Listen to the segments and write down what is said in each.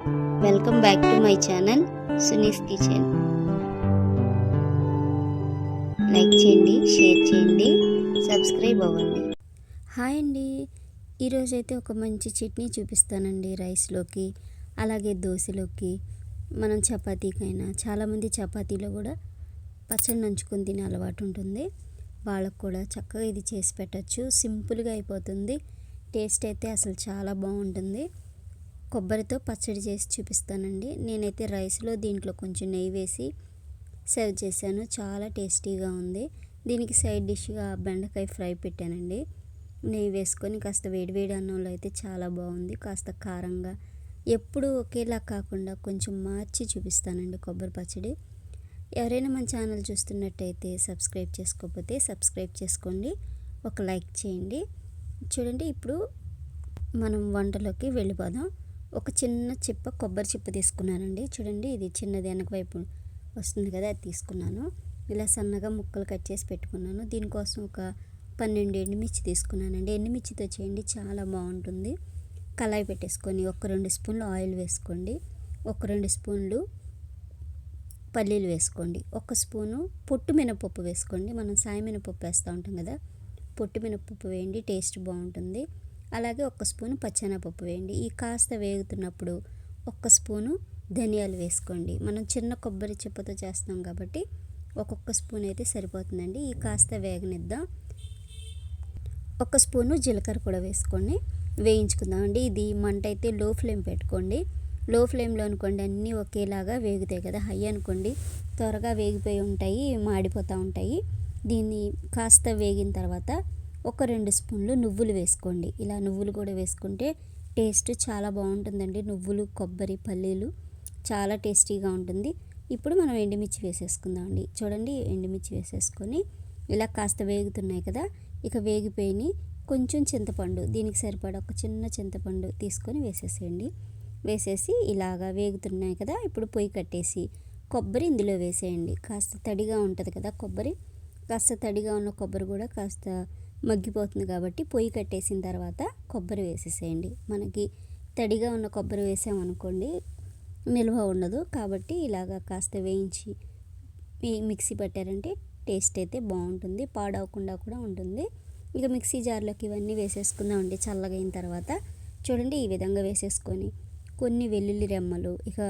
Welcome back to my channel Suni's kitchen like చేయండి share చేయండి subscribe అవ్వండి. Hi అండి. ఈరోజు అయితే ఒక మంచి చట్నీ చూపిస్తానండి రైస్లోకి అలాగే దోశలోకి మనం చపాతీకైనా చాలామంది చపాతీలో కూడా పచ్చడి నంచుకొని తినే అలవాటు ఉంటుంది. వాళ్ళకు కూడా చక్కగా ఇది చేసి పెట్టచ్చు. సింపుల్గా అయిపోతుంది. టేస్ట్ అయితే అసలు చాలా బాగుంటుంది. కొబ్బరితో పచ్చడి చేసి చూపిస్తానండి. నేనైతే రైస్లో దీంట్లో కొంచెం నెయ్యి వేసి సర్వ్ చేశాను. చాలా టేస్టీగా ఉంది. దీనికి సైడ్ డిష్గా బెండకాయ ఫ్రై పెట్టానండి. నెయ్యి వేసుకొని కాస్త వేడివేడి అన్నంలో అయితే చాలా బాగుంది. కాస్త కారంగా ఎప్పుడు ఒకేలా కాకుండా కొంచెం మార్చి చూపిస్తానండి కొబ్బరి పచ్చడి. ఎవరైనా మన ఛానల్ చూస్తున్నట్టయితే సబ్స్క్రైబ్ చేసుకోకపోతే సబ్స్క్రైబ్ చేసుకోండి. ఒక లైక్ చేయండి. చూడండి ఇప్పుడు మనం వంటలోకి వెళ్ళిపోదాం. ఒక చిన్న చిప్ప కొబ్బరి చిప్ప తీసుకున్నానండి. చూడండి ఇది చిన్నది వెనక వైపు వస్తుంది కదా అది తీసుకున్నాను. ఇలా సన్నగా ముక్కలు కట్ చేసి పెట్టుకున్నాను. దీనికోసం ఒక పన్నెండు ఎండుమిర్చి తీసుకున్నానండి. ఎండుమిర్చితో చేయండి చాలా బాగుంటుంది. కళాయి పెట్టేసుకొని ఒక రెండు స్పూన్లు ఆయిల్ వేసుకోండి. ఒక రెండు స్పూన్లు పల్లీలు వేసుకోండి. ఒక స్పూను పొట్టు మినపప్పు వేసుకోండి. మనం సాయి మినపప్పు వేస్తూ ఉంటాం కదా పొట్టు మినపప్పు వేయండి టేస్ట్ బాగుంటుంది. అలాగే ఒక స్పూను పచ్చెనపప్పు వేయండి. ఈ కాస్త వేగుతున్నప్పుడు ఒక్క స్పూను ధనియాలు వేసుకోండి. మనం చిన్న కొబ్బరి చిప్పతో చేస్తాం కాబట్టి ఒక్కొక్క స్పూన్ అయితే సరిపోతుందండి. ఈ కాస్త వేగనిద్దాం. ఒక స్పూను జీలకర్ర కూడా వేసుకోండి. వేయించుకుందామండి ఇది మంట అయితే లో ఫ్లేమ్ పెట్టుకోండి. లో ఫ్లేమ్లో అనుకోండి అన్నీ ఒకేలాగా వేగుతాయి కదా. హై అనుకోండి త్వరగా వేగిపోయి ఉంటాయి మాడిపోతూ ఉంటాయి. దీన్ని కాస్త వేగిన తర్వాత ఒక రెండు స్పూన్లు నువ్వులు వేసుకోండి. ఇలా నువ్వులు కూడా వేసుకుంటే టేస్ట్ చాలా బాగుంటుందండి. నువ్వులు కొబ్బరి పల్లీలు చాలా టేస్టీగా ఉంటుంది. ఇప్పుడు మనం ఎండుమిర్చి వేసేసుకుందామండి. చూడండి ఎండుమిర్చి వేసేసుకొని ఇలా కాస్త వేగుతున్నాయి కదా ఇక వేగిపోయి కొంచెం చింతపండు దీనికి సరిపడా ఒక చిన్న చింతపండు తీసుకొని వేసేసేయండి. వేసేసి ఇలాగా వేగుతున్నాయి కదా ఇప్పుడు పొయ్యి కట్టేసి కొబ్బరి ఇందులో వేసేయండి. కాస్త తడిగా ఉంటుంది కదా కొబ్బరి కాస్త తడిగా ఉన్న కొబ్బరి కూడా కాస్త మగ్గిపోతుంది కాబట్టి పొయ్యి కట్టేసిన తర్వాత కొబ్బరి వేసేసేయండి. మనకి తడిగా ఉన్న కొబ్బరి వేసామనుకోండి నిల్వ ఉండదు కాబట్టి ఇలాగా కాస్త వేయించి మిక్సీ పట్టారంటే టేస్ట్ అయితే బాగుంటుంది పాడవకుండా కూడా ఉంటుంది. ఇక మిక్సీ జార్లోకి ఇవన్నీ వేసేసుకుందామండి చల్లగా అయిన తర్వాత. చూడండి ఈ విధంగా వేసేసుకొని కొన్ని వెల్లుల్లి రెమ్మలు ఇక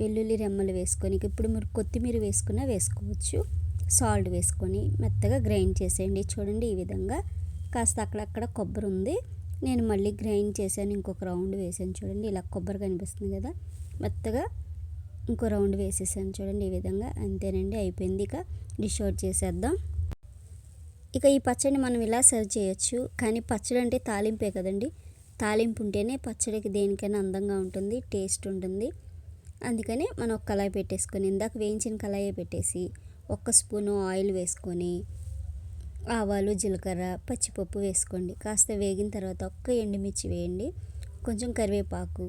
వెల్లుల్లి రెమ్మలు వేసుకొని ఇక ఇప్పుడు మీరు కొత్తిమీర వేసుకున్నా వేసుకోవచ్చు. సాల్ట్ వేసుకొని మెత్తగా గ్రైండ్ చేసేయండి. చూడండి ఈ విధంగా కాస్త అక్కడక్కడ కొబ్బరి ఉంది. నేను మళ్ళీ గ్రైండ్ చేశాను ఇంకొక రౌండ్ వేసాను చూడండి ఇలా కొబ్బరి కనిపిస్తుంది కదా. మెత్తగా ఇంకో రౌండ్ వేసేసాను. చూడండి ఈ విధంగా అంతేనండి అయిపోయింది. ఇక డిష్ అవుట్ చేసేద్దాం. ఇక ఈ పచ్చడిని మనం ఇలా సర్వ్ చేయొచ్చు. కానీ పచ్చడి అంటే తాలింపే కదండి. తాలింపు ఉంటేనే పచ్చడికి దేనికైనా అందంగా ఉంటుంది టేస్ట్ ఉంటుంది. అందుకని మనం ఒక కళాయి పెట్టేసుకొని ఇందాక వేయించిన కళాయి పెట్టేసి ఒక్క స్పూను ఆయిల్ వేసుకొని ఆవాలు జీలకర్ర పచ్చిపప్పు వేసుకోండి. కాస్త వేగిన తర్వాత ఒక్క ఎండుమిర్చి వేయండి. కొంచెం కరివేపాకు.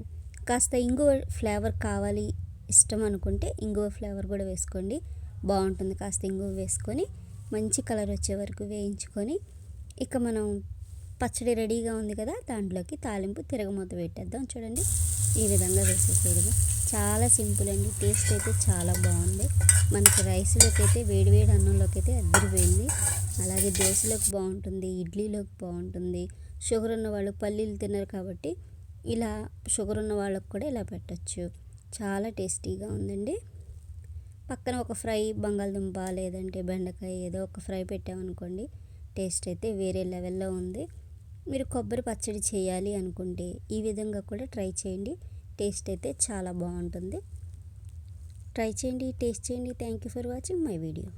కాస్త ఇంగువ ఫ్లేవర్ కావాలి ఇష్టం అనుకుంటే ఇంగువ ఫ్లేవర్ కూడా వేసుకోండి. బాగుంటుంది. కాస్త ఇంగువ వేసుకొని మంచి కలర్ వచ్చే వరకు వేయించుకొని ఇక మనం పచ్చడి రెడీగా ఉంది కదా దాంట్లోకి తాలింపు తిరగమూత పెట్టేద్దాం. చూడండి ఈ విధంగా వేసేసేది చాలా సింపుల్ అండి. టేస్ట్ అయితే చాలా బాగుంది. మనకి రైస్లోకి అయితే వేడివేడి అన్నంలోకి అయితే అద్దరిపోయింది. అలాగే దోశలోకి బాగుంటుంది ఇడ్లీలోకి బాగుంటుంది. షుగర్ ఉన్న వాళ్ళు పల్లీలు తినరు కాబట్టి ఇలా షుగర్ ఉన్న వాళ్ళకి కూడా ఇలా పెట్టచ్చు. చాలా టేస్టీగా ఉందండి. పక్కన ఒక ఫ్రై బంగాళదుంప లేదంటే బెండకాయ ఏదో ఒక ఫ్రై పెట్టామనుకోండి టేస్ట్ అయితే వేరే లెవెల్లో ఉంది. మీరు కొబ్బరి పచ్చడి చేయాలి అనుకుంటే ఈ విధంగా కూడా ట్రై చేయండి. టేస్ట్ అయితే చాలా బాగుంటుంది. ట్రై చేయండి టేస్ట్ చేయండి. Thank you for watching my video